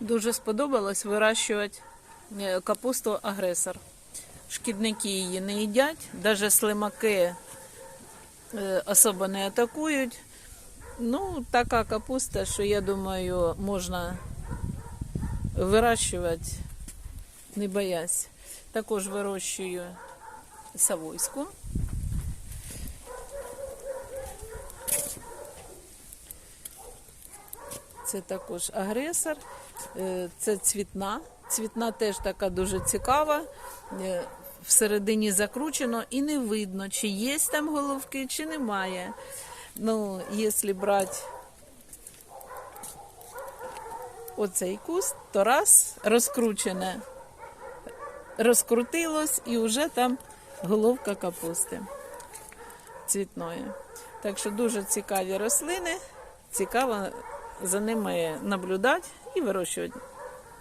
Дуже сподобалось вирощувати е, капусту агресор. Шкідники її не їдять, навіть слимаки е, особо не атакують. Ну, така капуста, що я думаю, можна вирощувати, не боясь. Також вирощую савойську. Це також агресор, е, це цвітна. Цвітна теж така дуже цікава. Е, Всередині закручено і не видно, чи є там головки, чи немає. Ну, якщо брати оцей куст, то раз розкручене, розкрутилось і вже там головка капусти цвітної. Так що дуже цікаві рослини, цікаво за ними наблюдати і вирощувати.